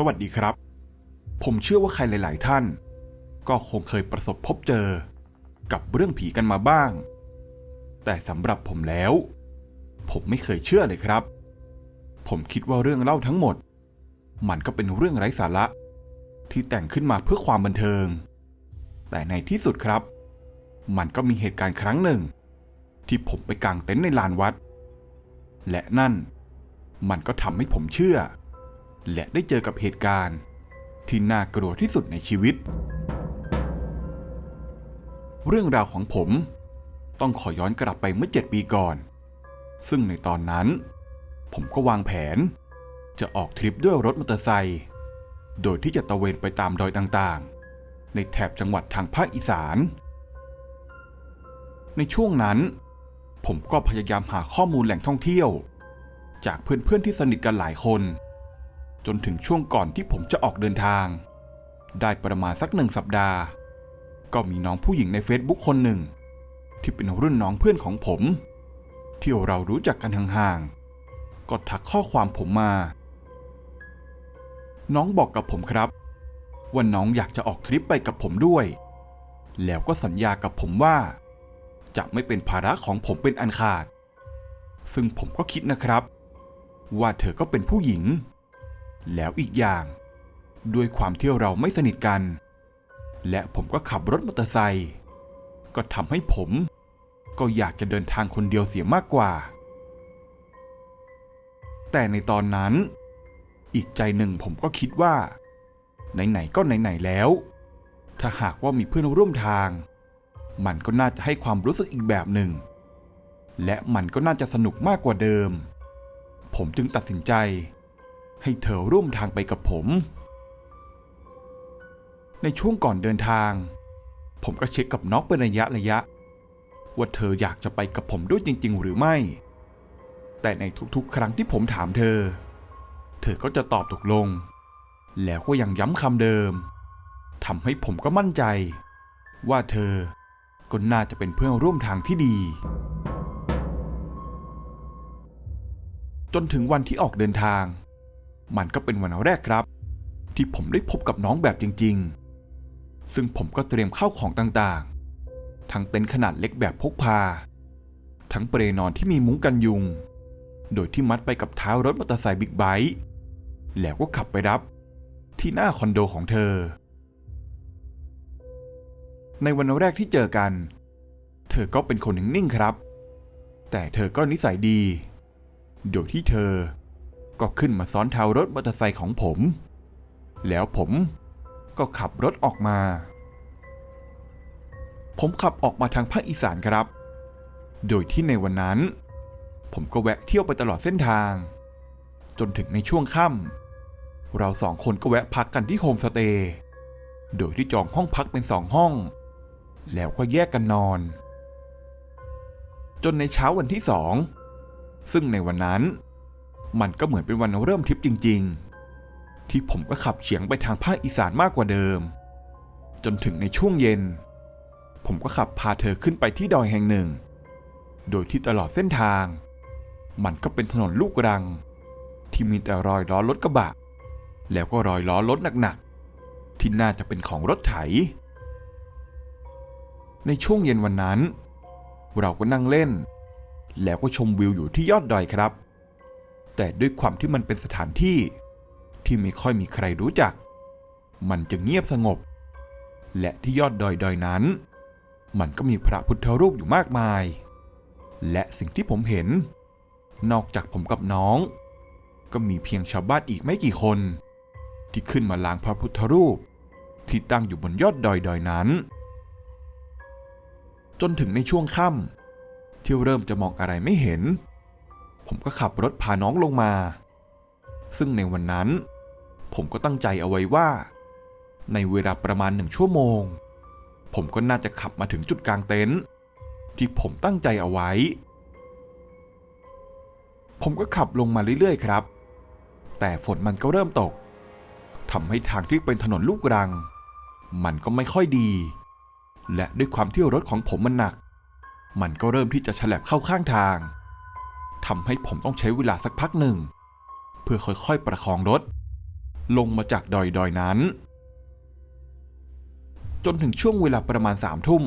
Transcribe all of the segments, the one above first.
สวัสดีครับ ผมเชื่อว่าใครหลาย ๆ ท่าน ก็คงเคยประสบพบเจอ กับเรื่องผีกันมาบ้าง แต่สำหรับผมแล้ว ผมไม่เคยเชื่อเลยครับ ผมคิดว่าเรื่องเล่าทั้งหมด มันก็เป็นเรื่องไร้สาระ ที่แต่งขึ้นมาเพื่อความบันเทิง แต่ในที่สุดครับ มันก็มีเหตุการณ์ครั้งหนึ่ง ที่ผมไปกางเต็นท์ในลานวัด และนั่นมันก็ทำให้ผมเชื่อ และได้เจอกับเหตุการณ์ ที่น่ากลัวที่สุดในชีวิต เรื่องราวของผม ต้องขอย้อนกลับไปเมื่อเจ็ดปีก่อน ซึ่งในตอนนั้น ผมก็วางแผน จะออกทริปด้วยรถมอเตอร์ไซค์โดยที่จะตระเวนไปตามดอยต่างๆ ในแถบจังหวัดทางภาคอีสาน ในช่วงนั้น ผมก็พยายามหาข้อมูลแหล่งท่องเที่ยว จากเพื่อนๆที่สนิทกันหลายคน จนถึงช่วงก่อนที่ผมจะออกเดินทาง ได้ประมาณสักหนึ่งสัปดาห์ ก็มีน้องผู้หญิงใน Facebook คนหนึ่ง ที่เป็นรุ่นน้องเพื่อนของผมที่เรารู้จักกันห่างๆ ก็ทักข้อความผมมา น้องบอกกับผมครับ ว่าน้องอยากจะออกทริปไปกับผมด้วย แล้วก็สัญญากับผมว่า จะไม่เป็นภาระของผมเป็นอันขาด ซึ่งผมก็คิดนะครับ ว่าเธอก็เป็นผู้หญิง แล้วอีกอย่าง ด้วยความที่เราไม่สนิทกัน และผมก็ขับรถมอเตอร์ไซค์ก็ทำให้ผม ก็อยากจะเดินทางคนเดียวเสียมากกว่า แต่ในตอนนั้น อีกใจหนึ่งผมก็คิดว่า ไหนๆก็ไหนๆแล้ว ถ้าหากว่ามีเพื่อนร่วมทาง มันก็น่าจะให้ความรู้สึกอีกแบบหนึ่ง และมันก็น่าจะสนุกมากกว่าเดิม ผมจึงตัดสินใจ ให้เธอร่วมทางไปกับผม ในช่วงก่อนเดินทาง ผมก็เช็คกับน้องเป็นระยะระยะ ว่าเธออยากจะไปกับผมด้วยจริง ๆ หรือไม่ แต่ในทุกๆ ครั้งที่ผมถามเธอ เธอก็จะตอบตกลง แล้วก็ยังย้ำคำเดิมทำให้ผมก็มั่นใจ ว่าเธอก็น่าจะเป็นเพื่อนร่วมทางที่ดี จนถึงวันที่ออกเดินทาง มันก็เป็นวันแรกครับ ที่ผมได้พบกับน้องแบบจริง ๆ ซึ่งผมก็เตรียมข้าวของต่างๆ ทั้งเต็นท์ขนาดเล็กแบบพกพา ทั้งเปรนอนที่มีมุ้งกันยุง โดยที่มัดไปกับเท้ารถมอเตอร์ไซค์บิ๊กไบค์แล้วก็ขับไปรับที่หน้าคอนโดของเธอ ในวันแรกที่เจอกัน เธอก็เป็นคนนิ่งๆครับ แต่เธอก็นิสัยดี โดยที่เธอ ก็ขึ้นมาซ้อนท้ายรถมอเตอร์ไซค์ของผม แล้วผมก็ขับรถออกมา ผมขับออกมาทางภาคอีสานครับ โดยที่ในวันนั้น ผมก็แวะเที่ยวไปตลอดเส้นทาง จนถึงในช่วงค่ำเราสองคนก็แวะพักกันที่โฮมสเตย์ โดยที่จองห้องพักเป็นสองห้อง แล้วก็แยกกันนอน จนในเช้าวันที่สองซึ่งในวันนั้น มันก็เหมือนเป็นวันเริ่มทริปจริง ๆ ที่ผมก็ขับเฉียงไปทางภาคอีสานมากกว่าเดิม จนถึงในช่วงเย็น ผมก็ขับพาเธอขึ้นไปที่ดอยแห่งหนึ่ง โดยที่ตลอดเส้นทาง มันก็เป็นถนนลูกรัง ที่มีแต่รอยล้อรถกระบะ แล้วก็รอยล้อรถหนักๆ ที่น่าจะเป็นของรถไถ ในช่วงเย็นวันนั้น เราก็นั่งเล่น แล้วก็ชมวิวอยู่ที่ยอดดอยครับ แต่ด้วยความที่มันเป็นสถานที่ที่ไม่ค่อยมีใครรู้จัก มันจึงเงียบสงบ และที่ยอดดอยดอยนั้น มันก็มีพระพุทธรูปอยู่มากมาย และสิ่งที่ผมเห็น นอกจากผมกับน้อง ก็มีเพียงชาวบ้านอีกไม่กี่คน ที่ขึ้นมาล้างพระพุทธรูป ที่ตั้งอยู่บนยอดดอยดอยนั้น จนถึงในช่วงค่ำที่เริ่มจะมองอะไรไม่เห็น ผมก็ขับรถพาน้องลงมา ซึ่งในวันนั้น ผมก็ตั้งใจเอาไว้ว่า ในเวลาประมาณหนึ่งชั่วโมง ผมก็น่าจะขับมาถึงจุดกลางเต็นท์ที่ผมตั้งใจเอาไว้ ผมก็ขับลงมาเรื่อยๆ ครับ แต่ฝนมันก็เริ่มตกทำให้ทางที่เป็นถนนลูกรัง มันก็ไม่ค่อยดี และด้วยความที่รถของผมมันหนัก มันก็เริ่มที่จะฉลับเข้าข้างทาง ทำให้ผมต้องใช้เวลาสักพักหนึ่ง เพื่อค่อยๆประคองรถ ลงมาจากดอยดอยนั้น จนถึงช่วงเวลาประมาณสามทุ่ม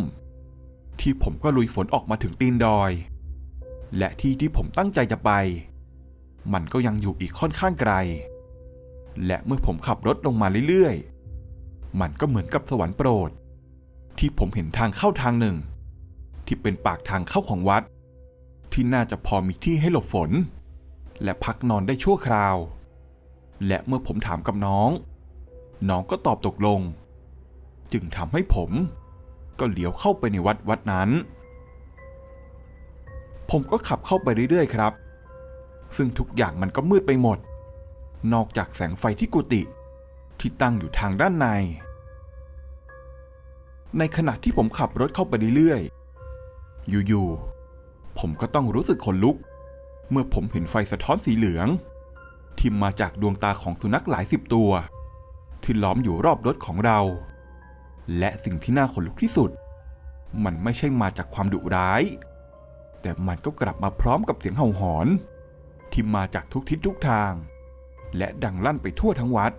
ที่ผมก็ลุยฝนออกมาถึงตีนดอย และที่ที่ผมตั้งใจจะไป มันก็ยังอยู่อีกค่อนข้างไกล และเมื่อผมขับรถลงมาเรื่อยๆ มันก็เหมือนกับสวรรค์โปรด ที่ผมเห็นทางเข้าทางหนึ่ง ที่เป็นปากทางเข้าของวัด ที่น่าจะพอมีที่ให้หลบฝน และพักนอนได้ชั่วคราว และเมื่อผมถามกับน้อง น้องก็ตอบตกลง จึงทำให้ผม ก็เลี้ยวเข้าไปในวัดวัดนั้น ผมก็ขับเข้าไปเรื่อยๆครับ ซึ่งทุกอย่างมันก็มืดไปหมด นอกจากแสงไฟที่กุฏิที่ตั้งอยู่ทางด้านใน ในขณะที่ผมขับรถเข้าไปเรื่อยๆ อยู่ๆ ผมก็ต้องรู้สึกขนลุก เมื่อผมเห็นไฟสะท้อนสีเหลือง ที่มาจากดวงตาของสุนัขหลายสิบตัว ที่ล้อมอยู่รอบรถของเรา และสิ่งที่น่าขนลุกที่สุด มันไม่ใช่มาจากความดุร้าย แต่มันก็กลับมาพร้อมกับเสียงเห่าหอน ที่มาจากทุกทิศทุกทาง และดังลั่นไปทั่วทั้งวัด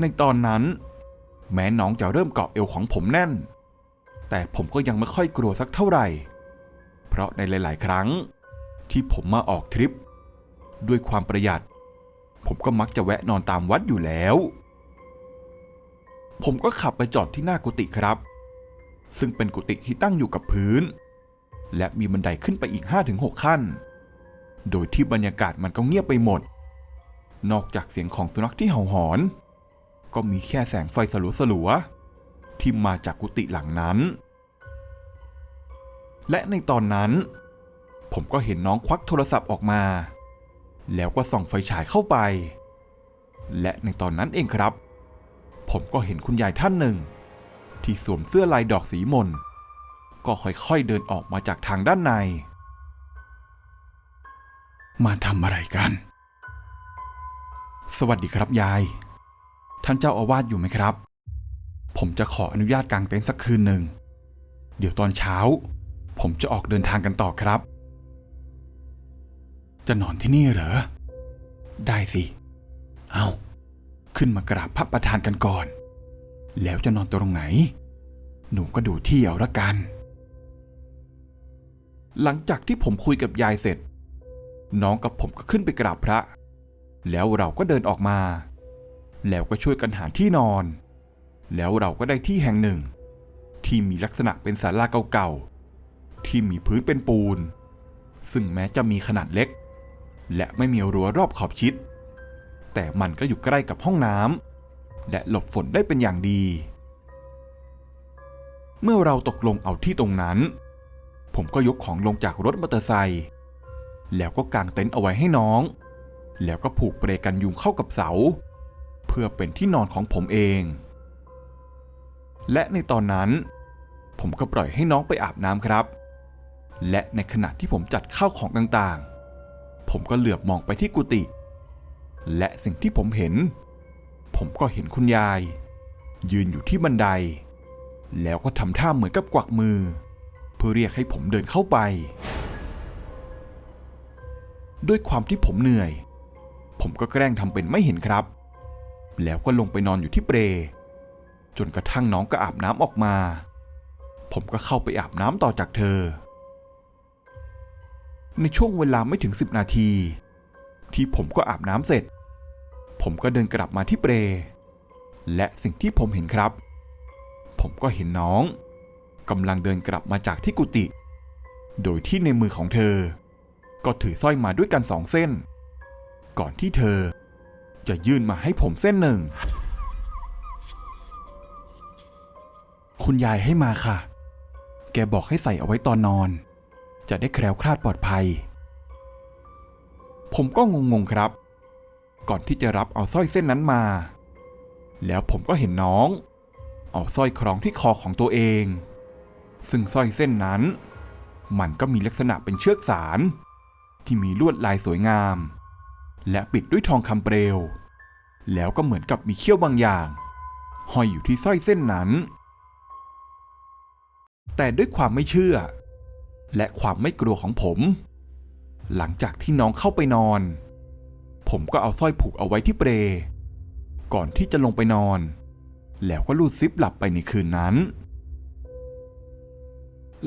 ในตอนนั้น แม้น้องจะเริ่มเกาะเอวของผมแน่น แต่ผมก็ยังไม่ค่อยกลัวสักเท่าไหร่ เพราะในหลาย ๆ ครั้ง ที่ผมมาออกทริป ด้วยความประหยัด ผมก็มักจะแวะนอนตามวัดอยู่แล้ว ผมก็ขับไปจอดที่หน้ากุฏิครับ ซึ่งเป็นกุฏิที่ตั้งอยู่กับพื้น และมีบันไดขึ้นไปอีก 5-6 ขั้น โดยที่บรรยากาศมันก็เงียบไปหมดนอกจากเสียงของสุนัขที่เห่าหอน ก็มีแค่แสงไฟสลัวๆที่มาจากกุฏิหลังนั้น และในตอนนั้น ผมก็เห็นน้องควักโทรศัพท์ออกมา แล้วก็ส่องไฟฉายเข้าไป และในตอนนั้นเองครับ ผมก็เห็นคุณยายท่านหนึ่ง ที่สวมเสื้อลายดอกสีมน ก็ค่อยๆเดินออกมาจากทางด้านใน มาทำอะไรกัน สวัสดีครับยาย ท่านเจ้าอาวาสอยู่ไหมครับ ผมจะขออนุญาตกางเต็นท์สักคืนหนึ่ง เดี๋ยวตอนเช้า ผมจะออกเดินทางกันต่อครับ จะนอนที่นี่เหรอ ได้สิ เอาขึ้นมากราบพระประธานกันก่อน แล้วจะนอนตรงไหน หนูก็ดูที่เอาละกัน หลังจากที่ผมคุยกับยายเสร็จ น้องกับผมก็ขึ้นไปกราบพระ แล้วเราก็เดินออกมา แล้วก็ช่วยกันหาที่นอน แล้วเราก็ได้ที่แห่งหนึ่ง ที่มีลักษณะเป็นศาลาเก่าๆ ที่มีพื้นเป็นปูน ซึ่งแม้จะมีขนาดเล็ก และไม่มีรั้วรอบขอบชิด แต่มันก็อยู่ใกล้กับห้องน้ำและหลบฝนได้เป็นอย่างดี เมื่อเราตกลงเอาที่ตรงนั้น ผมก็ยกของลงจากรถมอเตอร์ไซค์แล้วก็กางเต็นท์เอาไว้ให้น้อง แล้วก็ผูกเปลกันยุงเข้ากับเสา พื่อเป็นที่นอนของผมเอง และในตอนนั้น ผมก็ปล่อยให้น้องไปอาบน้ำครับ และในขณะที่ผมจัดข้าวของต่างๆ ผมก็เหลือบมองไปที่กุฏิและสิ่งที่ผมเห็น ผมก็เห็นคุณยาย ยืนอยู่ที่บันได แล้วก็ทำท่าเหมือนกับกวักมือ เพื่อเรียกให้ผมเดินเข้าไป ด้วยความที่ผมเหนื่อย ผมก็แกล้งทำเป็นไม่เห็นครับ แล้วก็ลงไปนอนอยู่ที่เปลจนกระทั่งน้องก็อาบน้ำออกมา ผมก็เข้าไปอาบน้ำต่อจากเธอ ในช่วงเวลาไม่ถึง 10 นาที ที่ผมก็อาบน้ำเสร็จ ผมก็เดินกลับมาที่เปลและสิ่งที่ผมเห็นครับ ผมก็เห็นน้องกำลังเดินกลับมาจากที่กุฏิโดยที่ในมือของเธอ ก็ถือสร้อยมาด้วยกันสองเส้น ก่อนที่เธอ จะยื่นมาให้ผมเส้นหนึ่ง คุณยายให้มาค่ะ แกบอกให้ใส่เอาไว้ตอนนอน จะได้แคล้วคลาดปลอดภัย ผมก็งงๆครับ ก่อนที่จะรับเอาสร้อยเส้นนั้นมา แล้วผมก็เห็นน้อง เอาสร้อยคล้องที่คอของตัวเอง ซึ่งสร้อยเส้นนั้น มันก็มีลักษณะเป็นเชือกสาร ที่มีลวดลายสวยงาม และปิดด้วยทองคำเปลว แล้วก็เหมือนกับมีเขี้ยวบางอย่างห้อยอยู่ที่สร้อยเส้นนั้น แต่ด้วยความไม่เชื่อ และความไม่กลัวของผม หลังจากที่น้องเข้าไปนอน ผมก็เอาสร้อยผูกเอาไว้ที่เปลก่อนที่จะลงไปนอน แล้วก็ลูดซิปหลับไปในคืนนั้น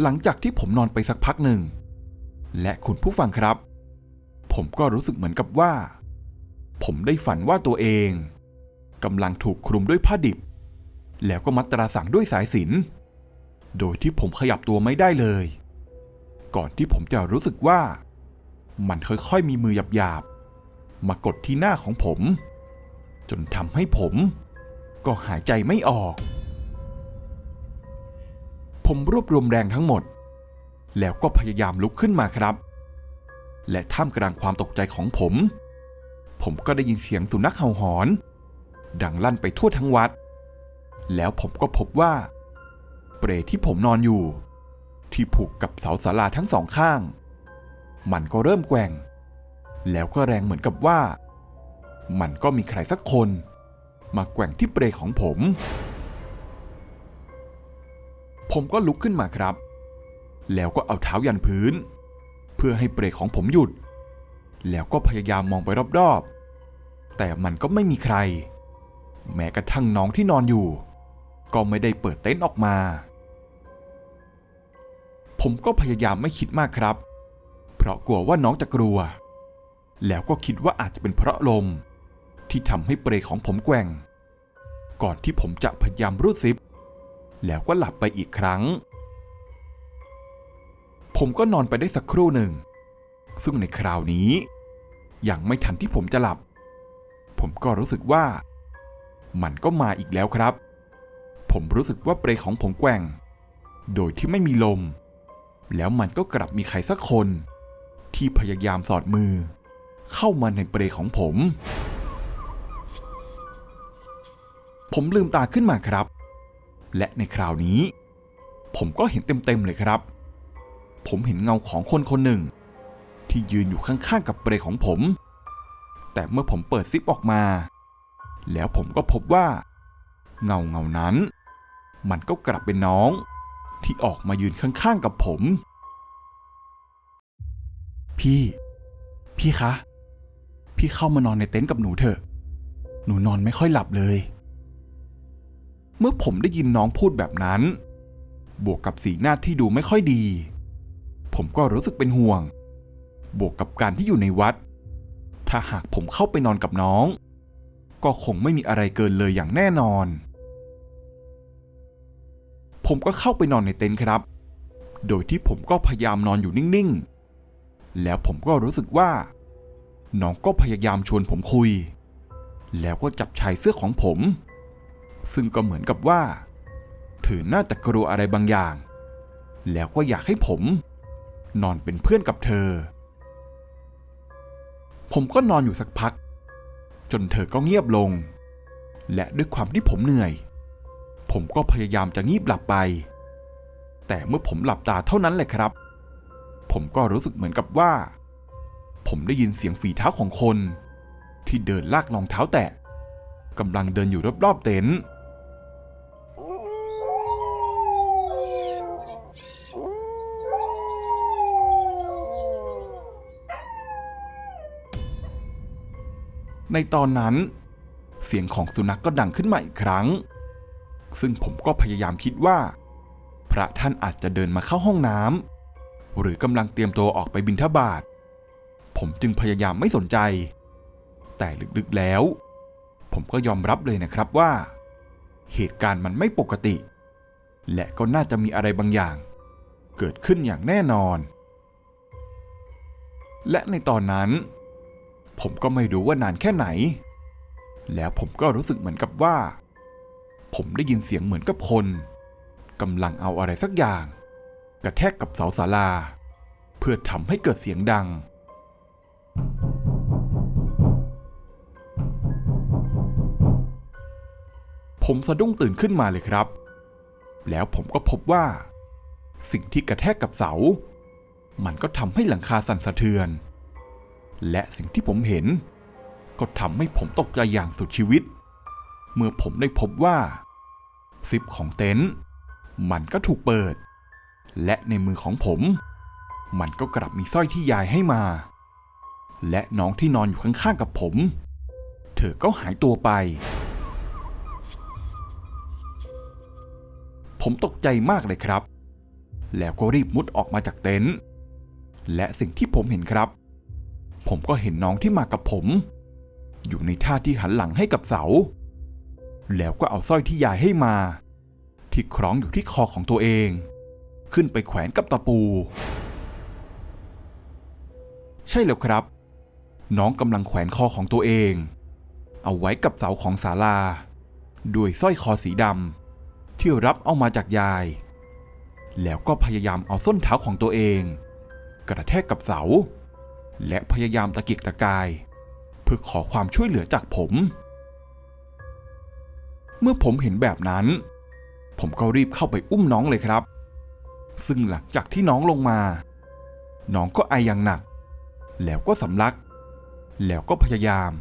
หลังจากที่ผมนอนไปสักพักหนึ่ง และคุณผู้ฟังครับ ผมก็รู้สึกเหมือนกับว่า ผมได้ฝันว่าตัวเองกำลังถูกคลุมด้วยผ้าดิบ แล้วก็มัดตราสังด้วยสายสินโดยที่ผมขยับตัวไม่ได้เลย ก่อนที่ผมจะรู้สึกว่า มันค่อยๆมีมือหยาบๆมากดที่หน้าของผม จนทำให้ผมก็หายใจไม่ออก ผมรวบรวมแรงทั้งหมด แล้วก็พยายามลุกขึ้นมาครับ และท่ามกลางความตกใจของผม ผมก็ได้ยินเสียงสุนัขเห่าหอน ดังลั่นไปทั่วทั้งวัด แล้วผมก็พบว่า เปรที่ผมนอนอยู่ ที่ผูกกับเสาศาลาทั้งสองข้าง มันก็เริ่มแกว่ง แล้วก็แรงเหมือนกับว่า มันก็มีใครสักคน มาแกว่งที่เปรของผม ผมก็ลุกขึ้นมาครับ แล้วก็เอาเท้ายันพื้น พื่อให้เปรของผมหยุด แล้วก็พยายามมองไปรอบๆ แต่มันก็ไม่มีใคร แม้กระทั่งน้องที่นอนอยู่ ก็ไม่ได้เปิดเต็นท์ออกมา ผมก็พยายามไม่คิดมากครับ เพราะกลัวว่าน้องจะกลัว แล้วก็คิดว่าอาจจะเป็นเพราะลม ที่ทำให้เปรของผมแกว่ง ก่อนที่ผมจะพยายามรูดซิป แล้วก็หลับไปอีกครั้ง ผมก็นอนไปได้สักครู่หนึ่ง ซึ่งในคราวนี้ ยังไม่ทันที่ผมจะหลับ ผมก็รู้สึกว่า มันก็มาอีกแล้วครับ ผมรู้สึกว่าเปรของผมแกว่ง โดยที่ไม่มีลม แล้วมันก็กลับมีใครสักคน ที่พยายามสอดมือ เข้ามาในเปรของผม ผมลืมตาขึ้นมาครับ และในคราวนี้ ผมก็เห็นเต็มๆเลยครับ ผมเห็นเงาของคนคนหนึ่ง ที่ยืนอยู่ข้างๆกับเปรของผม แต่เมื่อผมเปิดซิปออกมา แล้วผมก็พบว่า เงาเงานั้น มันก็กลับเป็นน้อง ที่ออกมายืนข้างๆกับผม พี่ พี่คะ พี่เข้ามานอนในเต็นท์กับหนูเถอะ หนูนอนไม่ค่อยหลับเลย เมื่อผมได้ยินน้องพูดแบบนั้น บวกกับสีหน้าที่ดูไม่ค่อยดี ผมก็รู้สึกเป็นห่วง บวกกับการที่อยู่ในวัด ถ้าหากผมเข้าไปนอนกับน้อง ก็คงไม่มีอะไรเกินเลยอย่างแน่นอน ผมก็เข้าไปนอนในเต็นท์ครับ โดยที่ผมก็พยายามนอนอยู่นิ่งๆ แล้วผมก็รู้สึกว่า น้องก็พยายามชวนผมคุย แล้วก็จับชายเสื้อของผม ซึ่งก็เหมือนกับว่าเธอน่าจะกลัวอะไรบางอย่าง แล้วก็อยากให้ผม นอนเป็นเพื่อนกับเธอ ผมก็นอนอยู่สักพัก จนเธอก็เงียบลง และด้วยความที่ผมเหนื่อย ผมก็พยายามจะงีบหลับไป แต่เมื่อผมหลับตาเท่านั้นแหละครับ ผมก็รู้สึกเหมือนกับว่า ผมได้ยินเสียงฝีเท้าของคน ที่เดินลากรองเท้าแตะกำลังเดินอยู่รอบๆเต็นท์ ในตอนนั้น เสียงของสุนัขกก็ดังขึ้นมาอีกครั้ง ซึ่งผมก็พยายามคิดว่า พระท่านอาจจะเดินมาเข้าห้องน้ำหรือกำลังเตรียมตัวออกไปบิณฑบาตผมจึงพยายามไม่สนใจ แต่ลึกๆแล้ว ผมก็ยอมรับเลยนะครับว่า เหตุการณ์มันไม่ปกติ และก็น่าจะมีอะไรบางอย่าง เกิดขึ้นอย่างแน่นอน และในตอนนั้น ผมก็ไม่รู้ว่านานแค่ไหน แล้วผมก็รู้สึกเหมือนกับว่า ผมได้ยินเสียงเหมือนกับคนกำลังเอาอะไรสักอย่าง กระแทกกับเสาศาลา เพื่อทำให้เกิดเสียงดัง ผมสะดุ้งตื่นขึ้นมาเลยครับ แล้วผมก็พบว่า สิ่งที่กระแทกกับเสา มันก็ทำให้หลังคาสั่นสะเทือน และสิ่งที่ผมเห็น ก็ทำให้ผมตกใจอย่างสุดชีวิต เมื่อผมได้พบว่า ซิปของเต็นท์มันก็ถูกเปิด และในมือของผม มันก็กลับมีสร้อยที่ยายให้มา และน้องที่นอนอยู่ข้างๆกับผม เธอก็หายตัวไป ผมตกใจมากเลยครับ แล้วก็รีบมุดออกมาจากเต็นท์และสิ่งที่ผมเห็นครับ ผมก็เห็นน้องที่มากับผม อยู่ในท่าที่หันหลังให้กับเสา แล้วก็เอาสร้อยที่ยายให้มา ที่คล้องอยู่ที่คอของตัวเอง ขึ้นไปแขวนกับตะปู ใช่แล้วครับ น้องกำลังแขวนคอของตัวเอง เอาไว้กับเสาของศาลา ด้วยสร้อยคอสีดำที่รับเอามาจากยาย แล้วก็พยายามเอาส้นเท้าของตัวเอง กระแทกกับเสา และพยายามตะเกียกตะกาย เพื่อขอความช่วยเหลือจากผม เมื่อผมเห็นแบบนั้น ผมก็รีบเข้าไปอุ้มน้องเลยครับ ซึ่งหลังจากที่น้องลงมา น้องก็ไออย่างหนัก แล้วก็สำลัก แล้วก็พยายาม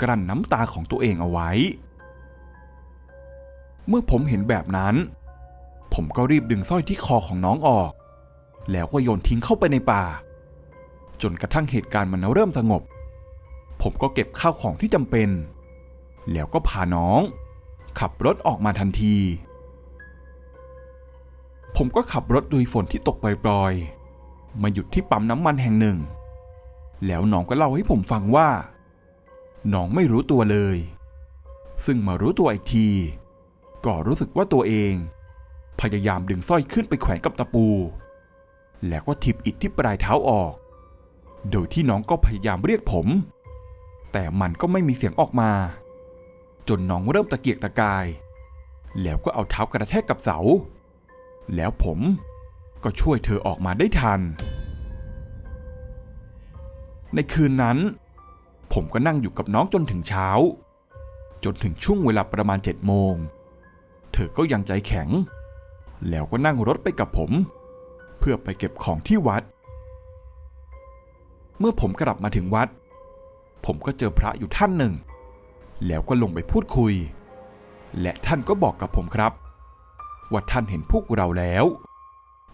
กลั้นน้ำตาของตัวเองเอาไว้ เมื่อผมเห็นแบบนั้น ผมก็รีบดึงสร้อยที่คอของน้องออก แล้วก็โยนทิ้งเข้าไปในป่า จนกระทั่งเหตุการณ์มันเริ่มสงบ ผมก็เก็บข้าวของที่จำเป็น แล้วก็พาน้อง ขับรถออกมาทันที ผมก็ขับรถดุยฝนที่ตกปล่อยๆ มาหยุดที่ปั๊มน้ำมันแห่งหนึ่ง แล้วน้องก็เล่าให้ผมฟังว่า น้องไม่รู้ตัวเลย ซึ่งมารู้ตัวอีกที ก็รู้สึกว่าตัวเอง พยายามดึงสร้อยขึ้นไปแขวนกับตะปู แล้วก็ทิบอิดที่ปลายเท้าออก โดยที่น้องก็พยายามเรียกผม แต่มันก็ไม่มีเสียงออกมา จนน้องเริ่มตะเกียกตะกาย แล้วก็เอาเท้ากระแทกกับเสา แล้วผมก็ช่วยเธอออกมาได้ทัน ในคืนนั้น ผมก็นั่งอยู่กับน้องจนถึงเช้า จนถึงช่วงเวลาประมาณเจ็ดโมง เธอก็ยังใจแข็ง แล้วก็นั่งรถไปกับผม เพื่อไปเก็บของที่วัด เมื่อผมกลับมาถึงวัด ผมก็เจอพระอยู่ท่านหนึ่ง แล้วก็ลงไปพูดคุย และท่านก็บอกกับผมครับ ว่าท่านเห็นพวกเราแล้ว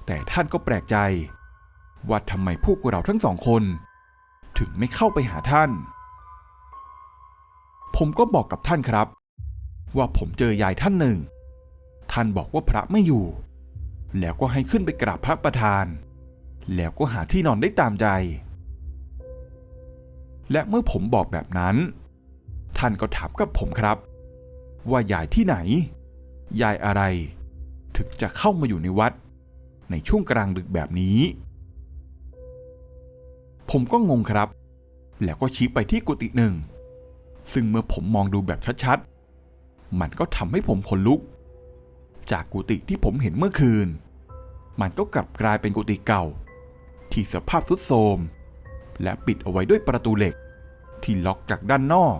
แต่ท่านก็แปลกใจ ว่าทำไมพวกเราทั้งสองคน ถึงไม่เข้าไปหาท่าน ผมก็บอกกับท่านครับ ว่าผมเจอยายท่านหนึ่ง ท่านบอกว่าพระไม่อยู่ แล้วก็ให้ขึ้นไปกราบพระประธาน แล้วก็หาที่นอนได้ตามใจ และเมื่อผมบอกแบบนั้น ท่านก็ถามกับผมครับ ว่ายายที่ไหน ยายอะไร ถึงจะเข้ามาอยู่ในวัด ในช่วงกลางดึกแบบนี้ ผมก็งงครับ แล้วก็ชี้ไปที่กุฏิหนึ่ง ซึ่งเมื่อผมมองดูแบบชัดๆ มันก็ทำให้ผมขนลุก จากกุฏิที่ผมเห็นเมื่อคืน มันก็กลับกลายเป็นกุฏิเก่า ที่สภาพทรุดโทรมและปิดเอาไว้ด้วยประตูเหล็ก ที่ล็อกจากด้านนอก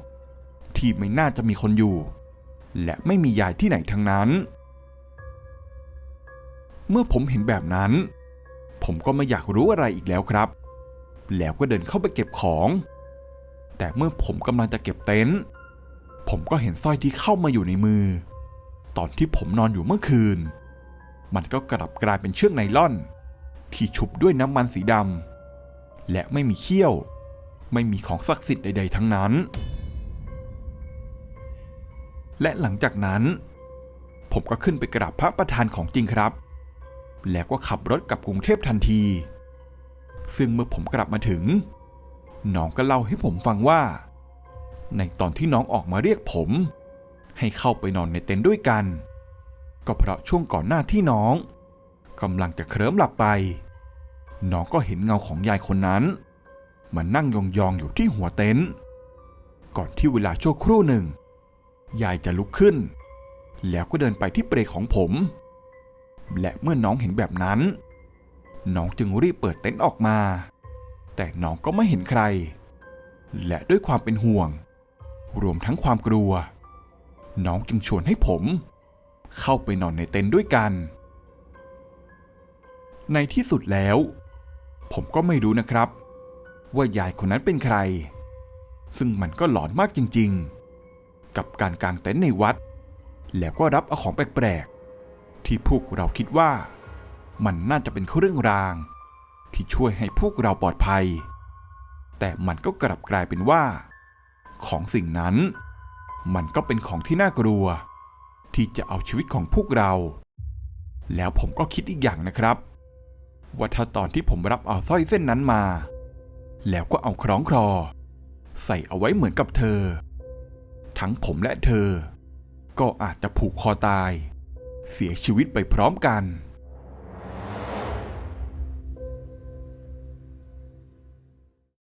ที่ไม่น่าจะมีคนอยู่ และไม่มียายที่ไหนทั้งนั้น เมื่อผมเห็นแบบนั้น ผมก็ไม่อยากรู้อะไรอีกแล้วครับ แล้วก็เดินเข้าไปเก็บของ แต่เมื่อผมกำลังจะเก็บเต็นท์ผมก็เห็นสร้อยที่เข้ามาอยู่ในมือ ตอนที่ผมนอนอยู่เมื่อคืน มันก็กลับกลายเป็นเชือกไนล่อน ที่ชุบด้วยน้ำมันสีดำและไม่มีเขี้ยว ไม่มีของศักดิ์สิทธิ์ใดๆทั้งนั้น และหลังจากนั้น ผมก็ขึ้นไปกราบพระประธานของจริงครับ แล้วก็ขับรถกลับกรุงเทพทันที ซึ่งเมื่อผมกลับมาถึง น้องก็เล่าให้ผมฟังว่า ในตอนที่น้องออกมาเรียกผม ให้เข้าไปนอนในเต็นท์ด้วยกัน ก็เพราะช่วงก่อนหน้าที่น้องกำลังจะเคลิ้มหลับไป น้องก็เห็นเงาของยายคนนั้น มันนั่งยองๆอยู่ที่หัวเต็นท์ก่อนที่เวลาชั่วครู่หนึ่ง ยายจะลุกขึ้น แล้วก็เดินไปที่เปลของผม และเมื่อน้องเห็นแบบนั้น น้องจึงรีบเปิดเต็นท์ออกมา แต่น้องก็ไม่เห็นใคร และด้วยความเป็นห่วง รวมทั้งความกลัว น้องจึงชวนให้ผม เข้าไปนอนในเต็นท์ด้วยกัน ในที่สุดแล้ว ผมก็ไม่รู้นะครับ ว่ายายคนนั้นเป็นใคร ซึ่งมันก็หลอนมากจริงๆ กับการกางเต็นท์ในวัด แล้วก็รับเอาของแปลกๆ ที่พวกเราคิดว่า มันน่าจะเป็นเครื่องราง ที่ช่วยให้พวกเราปลอดภัย แต่มันก็กลับกลายเป็นว่า ของสิ่งนั้น มันก็เป็นของที่น่ากลัว ที่จะเอาชีวิตของพวกเรา แล้วผมก็คิดอีกอย่างนะครับว่าถ้าตอนที่ผมรับเอาสร้อยเส้นนั้นมา แล้วก็เอาคล้องคลอ ใส่เอาไว้เหมือนกับเธอ ทั้งผมและเธอ ก็อาจจะผูกคอตาย เสียชีวิตไปพร้อมกัน